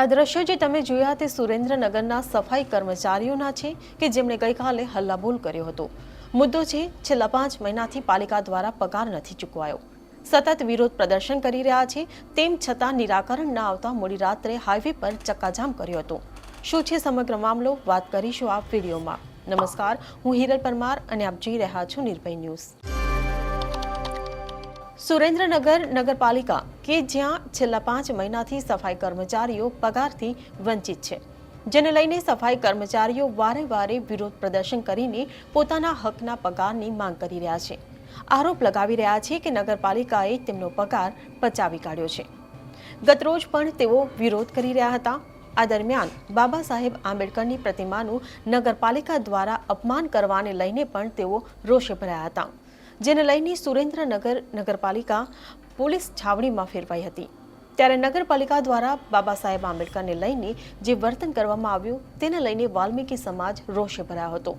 આ દ્રશ્યો જે તમે જોયા તે સુરેન્દ્રનગરના સફાઈ કર્મચારીઓના છે કે જેમણે ગઈકાલે હલ્લાબોલ કર્યો હતો. મુદ્દો છે, છેલ્લા પાંચ મહિનાથી પાલિકા દ્વારા પગાર નથી ચૂકવાયો. સતત વિરોધ પ્રદર્શન કરી રહ્યા છે, તેમ છતાં નિરાકરણ ન આવતા મોડી રાત્રે હાઈવે પર ચક્કાજામ કર્યો હતો. શું છે સમગ્ર મામલો? વાત કરીશું આ વિડીયોમાં. નમસ્કાર, હું હિરલ પરમાર અને આપ જોઈ રહ્યા છો નિર્ભય ન્યૂઝ. સુરેન્દ્રનગર નગરપાલિકા કે જ્યાં છેલ્લા પાંચ મહિનાથી સફાઈ કર્મચારીઓ પગારથી વંચિત છે, જેને લઈને સફાઈ કર્મચારીઓ વારે વારે વિરોધ પ્રદર્શન કરીને પોતાના હકના પગારની માંગ કરી રહ્યા છે. આરોપ લગાવી રહ્યા છે કે નગરપાલિકાએ તેમનો પગાર પચાવી કાઢ્યો છે. ગતરોજ પણ તેઓ વિરોધ કરી રહ્યા હતા. આ દરમિયાન બાબા સાહેબ આંબેડકરની પ્રતિમાનું નગરપાલિકા દ્વારા અપમાન કરવાને લઈને પણ તેઓ રોષે ભરાયા હતા. જેને લઈને સુરેન્દ્રનગર નગરપાલિકા પોલીસ છાવણીમાં ફેરવાઈ હતી. ત્યારે નગરપાલિકા દ્વારા બાબા સાહેબ આંબેડકરને લઈને જે વર્તન કરવામાં આવ્યું તેને લઈને વાલ્મીકી સમાજ રોષે ભરાયો હતો.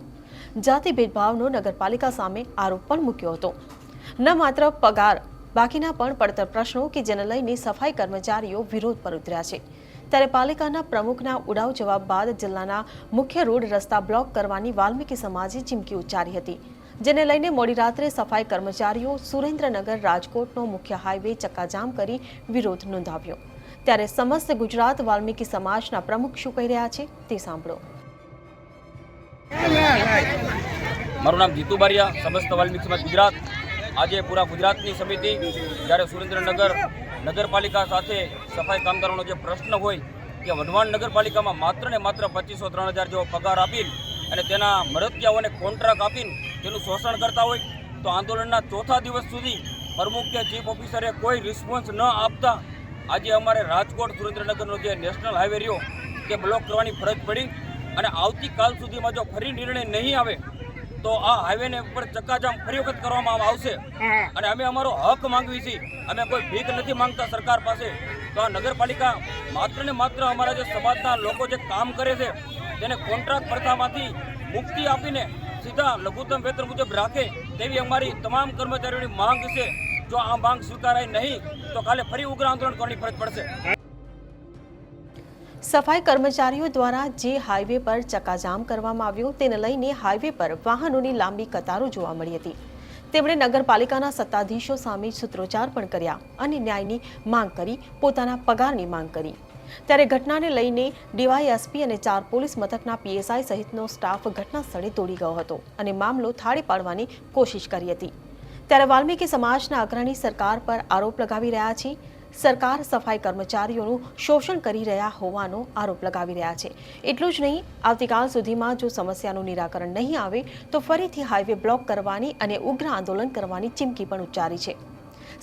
જાતિ ભેદભાવનો નગરપાલિકા સામે આરોપ પણ મૂક્યો હતો. ન માત્ર પગાર, બાકીના પણ પડતર પ્રશ્નો કે જેને લઈને સફાઈ કર્મચારીઓ વિરોધ પર ઉતર્યા છે. ત્યારે પાલિકાના પ્રમુખના ઉડાવ જવાબ બાદ જિલ્લાના મુખ્ય રોડ રસ્તા બ્લોક કરવાની વાલ્મીકી સમાજે ચીમકી ઉચ્ચારી હતી. જેને લઈને મોડી રાત્રે સફાઈ કર્મચારીઓ સુરેન્દ્રનગર રાજકોટનો મુખ્ય હાઈવે ચક્કાજામ કરી વિરોધ નોંધાવ્યો. ત્યારે સમસ્ત ગુજરાત વાલ્મીકી સમાજના પ્રમુખ શું કહી રહ્યા છે તે સાંભળો. મારું નામ જીતુ બારિયા, સમસ્ત વાલ્મીકી સમાજ ગુજરાત. આજે પૂરા ગુજરાતની સમિતિ જ્યારે સુરેન્દ્રનગર નગરપાલિકા સાથે સફાઈ કામદારોનો જે પ્રશ્ન હોય કે વઢવાણ નગરપાલિકામાં માત્ર ને માત્ર પચીસો, ત્રણ હજાર જેવો પગાર આપીને અને તેના મરતિયાઓને કોન્ટ્રાક્ટ આપીને તેનું શોષણ કરતા હોય તો આંદોલનના ચોથા દિવસ સુધી પ્રમુખ કે ચીફ ઓફિસરે કોઈ રિસ્પોન્સ ન આપતા આજે અમારે રાજકોટ સુરેન્દ્રનગરનો જે નેશનલ હાઈવે રહ્યો તે બ્લોક કરવાની ફરજ પડી અને આવતીકાલ સુધીમાં જો ફરી નિર્ણય નહીં આવે તો આ હાઈવેને ઉપર ચક્કાજામ ફરી વખત કરવામાં આવશે. અને અમે અમારો હક માંગવી છીએ. અમે કોઈ ભીખ નથી માંગતા સરકાર પાસે. તો આ નગરપાલિકા માત્ર ને માત્ર અમારા જે સમાજના લોકો જે કામ કરે છે તેને કોન્ટ્રાક્ટ પ્રથામાંથી મુક્તિ આપીને સીધા લઘુત્તમ વેતન મુજબ રાખે તેવી અમારી તમામ કર્મચારીઓની માંગ છે. જો આ માંગ સ્વીકારાય નહીં, તો કાલે ફરી ઉગ્ર આંદોલન કરવાની ફરજ પડશે. સફાઈ કર્મચારીઓ દ્વારા જે હાઈવે પર ચકાજામ કરવામાં આવ્યો તેને લઈને હાઈવે પર વાહનોની લાંબી કતારો જોવા મળી હતી. તેમણે નગરપાલિકાના સત્તાધીશો સામે સૂત્રોચ્ચાર પણ કર્યા અને ન્યાયની માંગ કરી, પોતાના પગારની માંગ કરી. ત્યારે ઘટનાને લઈને ડીવાયએસપી અને ચાર પોલીસ મથકના પીએસઆઈ સહિતનો સ્ટાફ ઘટના સ્થળે ગયો હતો અને મામલો થાળી પાડવાની કોશિશ કરી હતી. ત્યારે વાલ્મીકી સમાજના અગ્રણી સરકાર પર આરોપ લગાવી રહ્યા છે. સરકાર સફાઈ કર્મચારીઓનું શોષણ કરી રહ્યા હોવાનો આરોપ લગાવી રહ્યા છે. એટલું જ નહીં, આવતીકાલ સુધીમાં જો સમસ્યાનું નિરાકરણ નહીં આવે, તો ફરીથી હાઈવે બ્લોક કરવાની અને ઉગ્ર આંદોલન કરવાની ચીમકી પણ ઉચ્ચારી છે.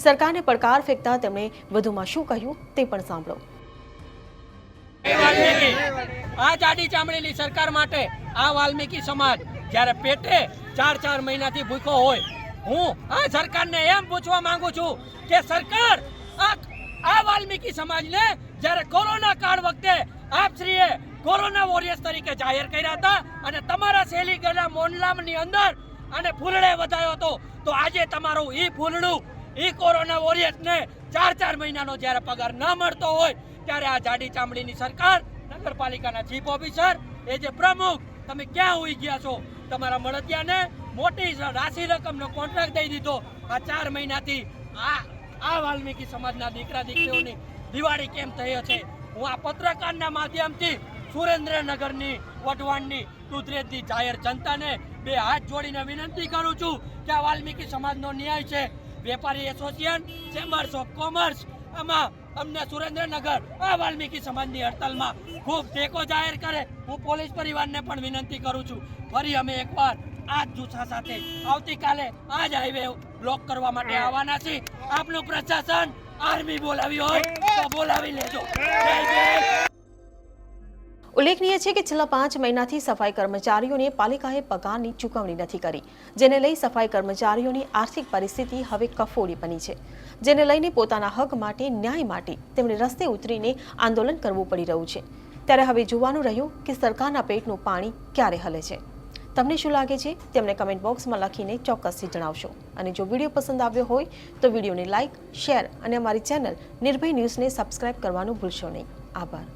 સરકારને પડકાર ફેંકતા તેમણે વધુમાં શું કહ્યું તે પણ સાંભળો. આ જાડી ચામડીની સરકાર માટે આ વાલ્મીકી સમાજ જ્યારે પેટે ચાર ચાર મહિનાથી ભૂખો હોય, હું આ સરકારને એમ પૂછવા માંગુ છું કે સરકાર આ વાલ્મીકી સમાજને જ્યારે કોરોના કાળ વખતે આપશ્રીએ કોરોના વોરિયર્સ તરીકે જાહેર કર્યા હતા અને તમારા શૈલી ગઢા મોનલામની અંદર અને ફૂલડે વધાયો હતો, તો આજે તમારું ઈ ફૂલડું, ઈ કોરોના વોરિયર્સને ચાર ચાર મહિનાનો જ્યારે પગાર ન મળતો હોય ત્યારે આ જાડી ચામડીની સરકાર, નગરપાલિકાના ચીફ ઓફિસર, એ જે પ્રમુખ, તમે ક્યાં હોઈ ગયા છો? તમારા મળતિયાને મોટી રાશિ રકમનો કોન્ટ્રાક્ટ દઈ દીધો. આ ચાર મહિનાથી આ આ વાલ્મીકી સમાજના દીકરા દીકરીઓની દિવાળી કેમ થઈ છે હું આ પત્રકારના માધ્યમથી સુરેન્દ્રનગરની વઢવાણની દુધરેજની જાહેર જનતાને બે હાથ જોડીને વિનંતી કરું છું કે આ વાલ્મીકી સમાજનો ન્યાય છે. વેપારી એસોસિએશન, ચેમ્બર્સ ઓફ કોમર્સ, આમાં અમને સુરેન્દ્રનગર આ વાલ્મીકી સમાજની હડતાલમાં ખૂબ ટેકો જાહેર કરે. હું પોલીસ પરિવારને પણ વિનંતી કરું છું, ફરી અમે એકવાર આ જ જુસ્સા સાથે આવતીકાલે આ જ હાઈવે બ્લોક કરવા માટે આવવાના છીએ. આપનું પ્રશાસન આર્મી બોલાવી હોય તો બોલાવી લેજો. ઉલ્લેખનીય છે કે છેલ્લા પાંચ મહિનાથી સફાઈ કર્મચારીઓને પાલિકાએ પગારની ચૂકવણી નથી કરી, જેને લઈ સફાઈ કર્મચારીઓની આર્થિક પરિસ્થિતિ હવે કફોડી બની છે. જેને લઈને પોતાના હક માટે, ન્યાય માટે તેમણે રસ્તે ઉતરીને આંદોલન કરવું પડી રહ્યું છે. ત્યારે હવે જોવાનું રહ્યું કે સરકારના પેટનું પાણી ક્યારે હલે છે. તમને શું લાગે છે? તેમને કમેન્ટ બોક્સમાં લખીને ચોક્કસથી જણાવશો. અને જો વીડિયો પસંદ આવ્યો હોય, તો વિડીયોને લાઇક શેર અને અમારી ચેનલ નિર્ભય ન્યૂઝને સબસ્ક્રાઇબ કરવાનું ભૂલશો નહીં. આભાર.